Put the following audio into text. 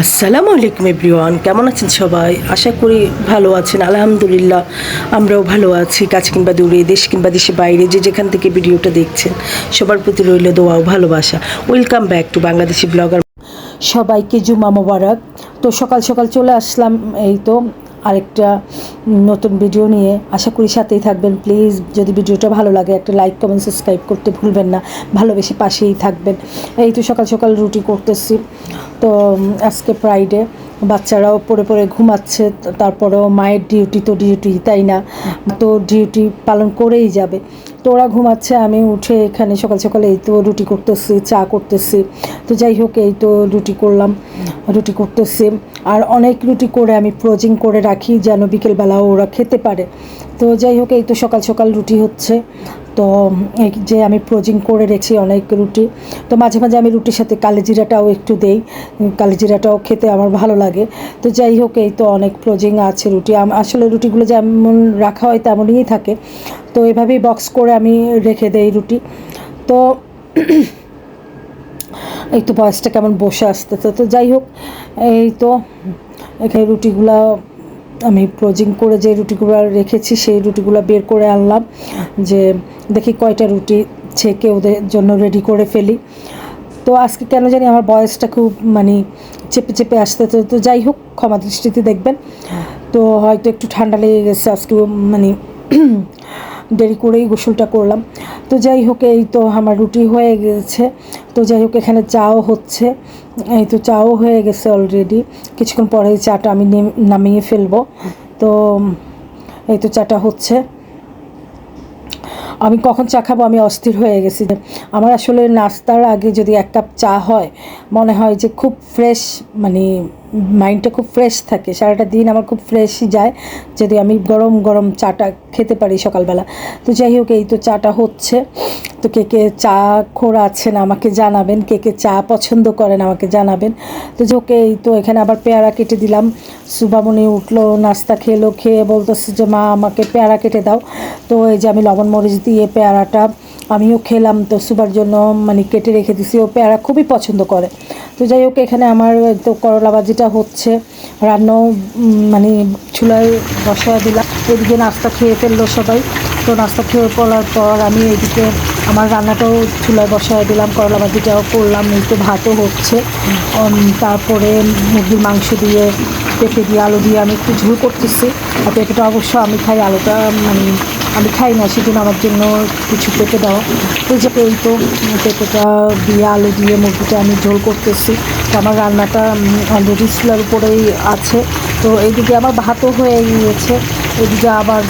আসসালামু আলাইকুম এভরিওয়ান, কেমন আছেন সবাই? আশা করি ভালো আছেন, আলহামদুলিল্লাহ আমরাও ভালো আছি কাছে কিংবা দূরে, দেশ কিংবা দেশে বাইরে, যে যেখান থেকে ভিডিওটা দেখছেন, সবার প্রতি রইল দোয়া ও ভালোবাসা। Welcome back to Bangladeshi blogger সবাইকে জুমা মোবারক। তো সকাল সকাল চলে আসলাম, এই তো আরেকটা নতুন ভিডিও নিয়ে, আশা করি সাথেই থাকবেন। প্লিজ, যদি ভিডিওটা ভালো লাগে, একটা লাইক, কমেন্ট, সাবস্ক্রাইব করতে ভুলবেন না। ভালোবেসে পাশেই থাকবেন। এই তো সকাল সকাল রুটি করতেছি। তো আজকে ফ্রাইডে বাচ্চারাও পড়ে পরে ঘুমাচ্ছে তারপরেও মায়ের ডিউটি তো ডিউটি তাই না? তো ডিউটি পালন করেই যাবে। তো ওরা ঘুমাচ্ছে, আমি উঠে এখানে সকাল সকালে এই তো রুটি করতেছি, চা করতেছি। তো যাই হোক, এই তো রুটি করলাম, রুটি করতেছি। আর অনেক রুটি করে আমি ফ্রোজিং করে রাখি যেন বিকেলবেলা ওরা খেতে পারে। তো যাই হোক, এই তো সকাল সকাল রুটি হচ্ছে। তো, এই যে আমি ফ্রোজিং করে রেখেছি অনেক রুটি, তো মাঝে মাঝে আমি রুটির সাথে কালিজিরাটাও একটু দেই কালিজিরাটাও খেতে আমার ভালো লাগে। তো যাই হোক, এই তো অনেক ফ্রোজিং আছে রুটি আসলে রুটিগুলো যেমন রাখা হয় তেমনই থাকে। তো এভাবেই বক্স করে আমি রেখে দেই রুটি। তো এই তো বয়সটা কেমন বসে আসতে তো যাই হোক, এই তো এখানে রুটিগুলা আমি প্রোজিং করে যে রুটিগুলো রেখেছি, সেই রুটিগুলো বের করে আনলাম। যে দেখি কয়টা রুটি ছেঁকে ওদের জন্য রেডি করে ফেলি। তো আজকে কেন জানি আমার বয়সটা খুব মানে চেপে চেপে আসতে তো তো যাই হোক, ক্ষমা দৃষ্টিতে দেখবেন। তো হয়তো একটু ঠান্ডা লেগে গেছে আজকে মানে দেরি করেই গোসলটা করলাম। তো যাই হোক, এই তো আমার রুটি হয়ে গেছে। তো যাই হোক, এখানে চাও হচ্ছে। এই তো চাও হয়ে গেছে অলরেডি কিছুক্ষণ পরে চাটা আমি নেম- নামিয়ে ফেলব। তো এই তো চাটা হচ্ছে। আমি কখন চা খাব? আমি অস্থির হয়ে গেছি আমার আসলে নাস্তার আগে যদি এক কাপ চা হয়, মনে হয় যে খুব ফ্রেশ মানে মাইন্ডটা খুব ফ্রেশ থাকে। সারাটা দিন আমার খুব ফ্রেশই যায়। যদি আমি গরম গরম চাটা খেতে পারি সকালবেলা। তো যাই হোক, এই তো চাটা হচ্ছে। তো কে কে চা খোর আছেন আমাকে জানাবেন, কে কে চা পছন্দ করেন আমাকে জানাবেন। তো যে ওকে এই তো এখানে আবার পেয়ারা কেটে দিলাম। সুবামনি উঠল, নাস্তা খেলো, খেয়ে বলতেছে যে, মা, আমাকে পেয়ারা কেটে দাও। তো এই যে আমি লবণ মরিচ দিয়ে পেয়ারাটা আমিও খেলাম। তো সুবার জন্য মানে কেটে রেখে দিছি। ও পেয়ারা খুবই পছন্দ করে। তো যাই হোক, এখানে আমার তো করলা ভাজিটা হচ্ছে। রান্নাও মানে চুলায় বসা দিলাম। এদিকে নাস্তা খেয়ে ফেলল সবাই। তো নাস্তা খেয়ে পড়ার পর আমি এদিকে আমার রান্নাটাও চুলায় বসায় দিলাম, করলা ভাজিটাও করলাম তো ভাতও হচ্ছে। তারপরে মুরগির মাংস দিয়ে, পেঁপে দিয়ে, আলু দিয়ে আমি একটু ঝোল করতেছি। আর পেঁপেটা অবশ্য আমি খাই, আলুটা মানে আমি খাই না সেদিন আমার জন্য কিছু পেঁপে দেওয়া তো যে এই তো, পেঁপেটা দিয়ে, আলু দিয়ে, মুরগিটা আমি ঝোল করতেছি। তো আমার রান্নাটা অলরেডি চুলার উপরেই আছে। তো এইদিকে আমার ভাতও হয়ে গিয়েছে এদিকে আবার